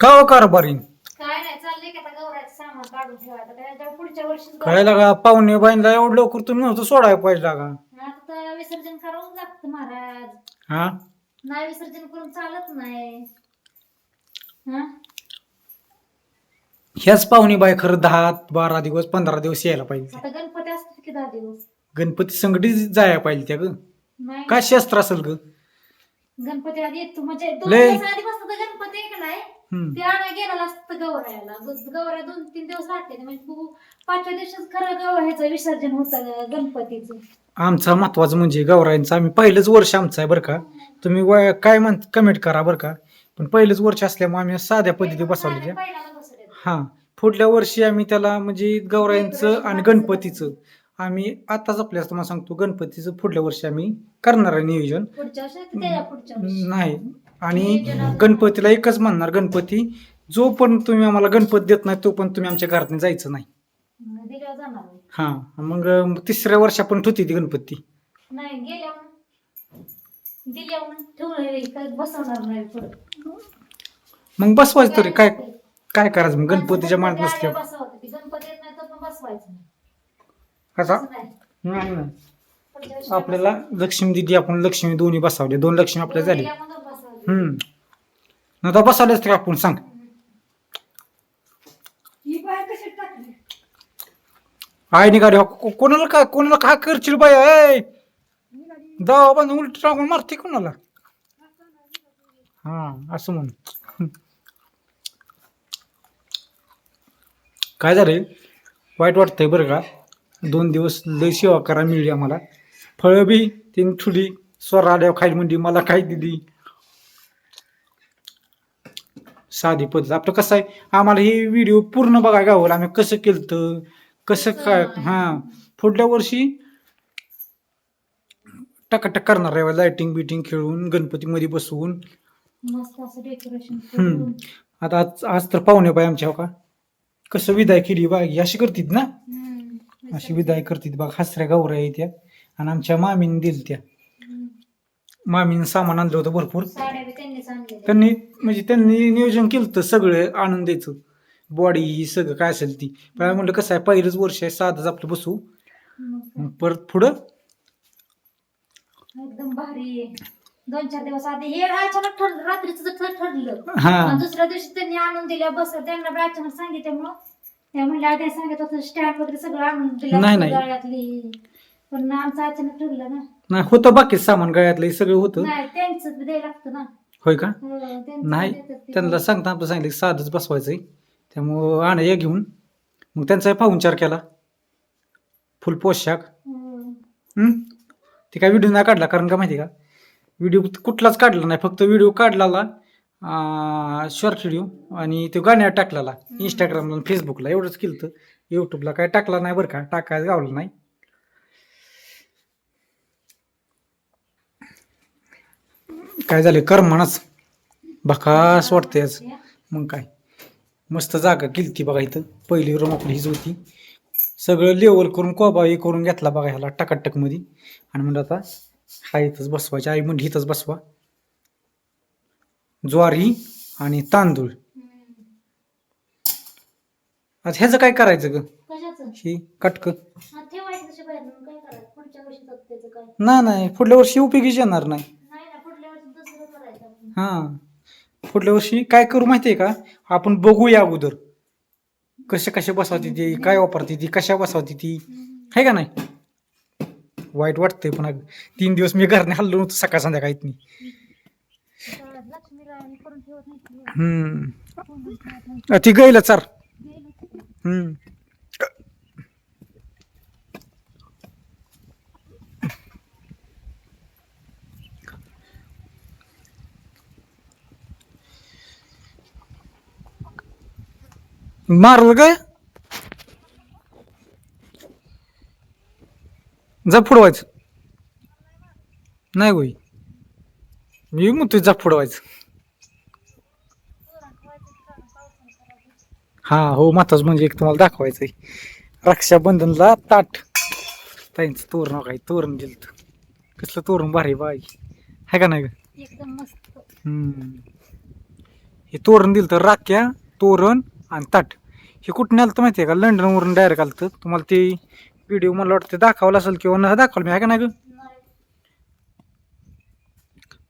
का हो कारभारी काय नाही चाललंय की आता गौराचं सामान काढून ठेवा आता त्याच्या पुढच्या वर्षी काय लागा पाहुणे बाईंना एवढं लवकर तुम्ही नव्हतं सोडायला पाहिजे आता तर विसर्जन करावं लागतं महाराज. हा? नाही विसर्जन करून चालत नाही. हा? ह्याच पाहुणे बाई खरं दहा बारा दिवस पंधरा दिवस यायला पाहिजे. आता गणपती असतात की दहा दिवस? गणपती संकटी जायला पाहिजे त्या ग. नाही. काय शास्त्र असेल ग? गणपती आधी येतो. म्हणजे दोन लय. दिवस आधी बसतात गणपती नाही हम्म. ते आणा गेलेला असतं गौरायला. ग- गौराया दोन तीन दिवस म्हणजे बघू पाचव्या दिवशीच खरं गौरायचं विसर्जन होतं गणपतीचं. आमचा महत्वाचं म्हणजे गौरायांचं. आम्ही पहिलंच वर्ष आमचं आहे बरं का. तुम्ही वय- काय म्हण कमेंट करा बरं का. पण पहिलंच वर्ष असल्यामुळे आम्ही साध्या पद्धती बसवले हा. पुढल्या वर्षी आम्ही त्याला म्हणजे गौरायांचं आणि गणपतीचं. आम्ही आताच आपल्याला तुम्हाला सांगतो गणपतीचं पुढल्या वर्षी आम्ही करणार आहे नियोजन. नाही. आणि गणपतीला एकच म्हणणार गणपती जो पण तुम्ही आम्हाला गणपती देत नाही तो पण तुम्ही आमच्या घरात जायचं नाही. हा मग तिसऱ्या वर्षा पण ठेवते ती गणपती. मग बसवायचं तरी काय काय करायचं? मग गणपतीच्या माळत गणपती कसा? नाही. नाही आपल्याला लक्ष्मी दिदी आपण लक्ष्मी दोन्ही बसावले. दोन लक्ष्मी आपल्या झाले. हम्म. आता बसावलेच तर आपण? सांग. ही बाय कशी टाकली? आई निघाली. हो, को- कोणाला काय कोणाला काय करशील बाई ऐ! दावा बांधून उलट टाकून मारते कोणाला? हा असं म्हणून काय झालंय? वाईट वाटतंय बरं का? दोन दिवस लय सेवा करा मिळली आम्हाला. फळं बी तीन ठुली स्वर आल्यावर खायला म्हणजे मला काय दिली? साधी पद्धत. आपलं कसं आहे आम्हाला ही व्हिडिओ पूर्ण बघायला गावलं. आम्ही कसं केलं कसं काय हां. पुढल्या वर्षी टकाटक करणार आहे लाइटिंग बिटिंग खेळून गणपतीमध्ये बसवून. हम्म. आता आज आज तर पाहुणे बाय आमच्या हो का? कसं विदाय केली बा ही अशी करतीत ना? अशी विदाय करतीत. बघ हसऱ्या गौऱ्या येत्या. आणि आमच्या मामीने दिल त्या मामीने सामान आणलं होतं भरपूर. त्यांनी म्हणजे त्यांनी नियोजन केलं होतं सगळं आणून द्यायचं बॉडी ही सगळं काय असेल ती. पण म्हणलं कसं आहे पहिलंच वर्ष आहे साधंच आपलं बसू. परत पुढं? एकदम भारी. दोन चार दिवस आधी हे अचानक ठरलं रात्रीच ठरलं दुसऱ्या दिवशी त्यांनी आणून दिल्या बस त्यांना अचानक सांगितल्यामुळं त्या म्हणल्या ते सांगत होतं स्टँड वगैरे सगळं आणून दिलं नाही, नाही. गळ्यातली. पण आमचं अचानक ठरलं ना. नाही होतं बाकी सामान गळ्यातलं हे सगळं होतं. नाही त्यांचं बी द्यायला लागतं ना. होय का? हो, त्यांचं नाही देतात ते. त्यांना सांगता आपलं सांगितलं की साधंच बसवायचंय. त्यामुळं आण या घेऊन. मग त्यांचा पाहुणचार केला. फुल पोशाख. हो. हम्म? ते काय व्हिडिओ नाही काढला कारण का माहिती का? व्हिडिओ कुठलाच काढला नाही फक्त व्हिडिओ काढलेला. शॉर्ट व्हिडिओ आणि तो गाण्यावर टाकलेला इंस्टाग्रामला आणि फेसबुकला एवढंच केलं तर यूट्यूबला काय टाकला नाही बरं का? टाकायचं गावलं नाही. काय झालं? करमानाच भकास वाटते आज. मग काय? मस्त जागा केली बघा इथं. पहिली रूम आपली हीच होती. सगळं लेवल करून कोबा हे करून घेतला बघा ह्याला टकाटकमध्ये आणि म्हणलं आता हा इथंच बसवायची आई म्हणजे इथंच बसवा. ज्वारी आणि तांदूळ. आता ह्याचं काय करायचं ग? कशाचं? ही कटक हा, ठेवायचं तसे बाहेर मग काय करायचं? पुढच्या वर्षी तर त्याचं काय? नाही नाही पुढल्या वर्षी उपयोगीच येणार नाही. नाही ना पुढल्या वर्षी दुसरं करायचं आपण. हा. पुढल्या वर्षी काय करू माहितीये का? आपण बघूया अगोदर. कसे कसे बसवते ती काय वापरते ती कशा बसवते ती. आहे का नाही? वाईट वाटतंय पण अगं. तीन दिवस मी घरने हल्लो नव्हतं सकाळ संध्याकाळीत मी तर लक्ष्मीला आणि करून ठेवत नाही ती. हम्म. कोण ठेवत ती गैला चार. हम्म. मारलं काय? जा फुडवायचं नाही गोई मी म्हणतोय जा फुडवायचं हा हो माताच म्हणजे एक तुम्हाला दाखवायचंय. रक्षाबंधनला ताट. ताईंचं तोरण काय तोरण दिलं कसलं तोरण भारी बाई. आहे का नाही ग? एकदम मस्त. हम्म. हे तोरण दिलं तर राख्या तोरण आणि ताट. हे कुठून आलं तर माहिती आहे का? लंडनवरून डायरेक्ट आलं तर तुम्हाला ते व्हिडिओ मला वाटतं दाखवलं असेल किंवा न दाखवलं मी आहे का नाही गं?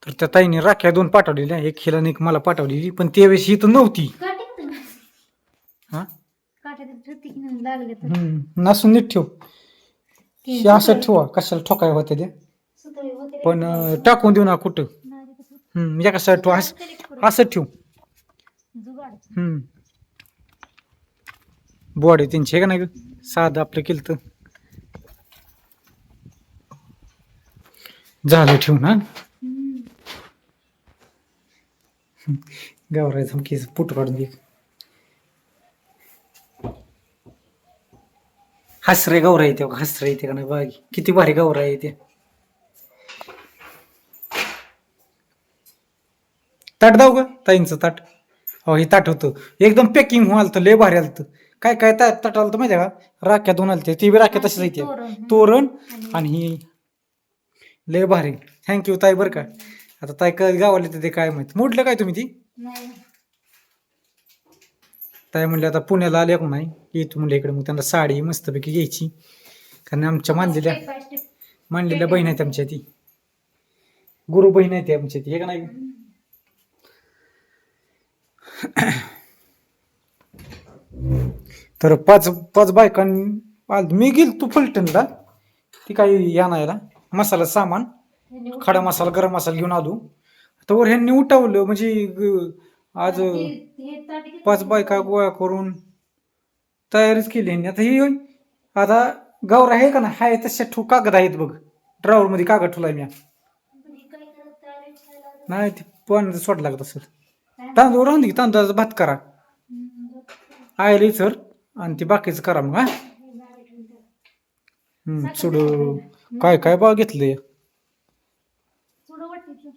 तर त्या ताईने राख्या दोन पाठवलेल्या एक हिला आणि एक मला पाठवलेली पण त्यावेळेस ही तर नव्हती काटे का तुम्ही? हा काटे तर ठेवते की नाही लागले तर हम्म, नासून नीट ठेव. ते हे असं ठेवा कशाला ठोकाय होते ते. सुतळी वगैरे पण अं, टाकून देऊ ना कुठं? नाही. हम्म, एका साईड ठेव असं Select करू. असं ठेव. जुगाड. हम्म. बॉडी त्यांची आहे का नाही गं? साधं आपलं केलं तर झालं ठेवून हा हम्म. गावरायचं केस पुट काढून दे हसरे गौरा येते बघ, हसरे येते का नाही बघ. किती भारी गौरा येते ताट दाव ग ताईंचं ताट. हो हे ताट होतं. एकदम पॅकिंग व्हाल तर लय भारी आलं काय काय ताट ताट आलं तर माहिती आहे का? राख्या दोन आलते ती बी राख्या तशीच येते तोरण. आणि ही लय भारी. थँक्यू ताई बरं का. आता ताई काय गावाला ते काय माहीत. मोडलं काय तुम्ही ती? ताई म्हणले आता पुण्याला आले का नाही? येतो म्हणले इकडे. मग त्यांना साडी मस्तपैकी घ्यायची. कारण आमच्या मानलेल्या. मानलेल्या बहीण आहेत आमच्या ती. गुरु बहीण आहेत आमच्या ती. हे का नाही? तर पाच पाच बायकांनी मी गेल तू फलटणला. ती काही आणायला मसाला सामान. खडा मसाला गरम मसाला घेऊन आलो. तर ह्यांनी उठवलं. म्हणजे आज घेतलं. पाच बायका गोळा करून तयारीच केली ह्यांनी आता ही आता गौरा आहे का ना हाय तशा ठू कागद आहेत बघ. ड्रावर मध्ये कागद ठेवलाय मी. नाही ते पण सोड लागत असेल? तांदूळ राहून दे की तांदूळाचा भात करा. आयला सर आणि ते बाकीचं करा मग हा. चुड काय काय बा वाटायचं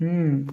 हम्म.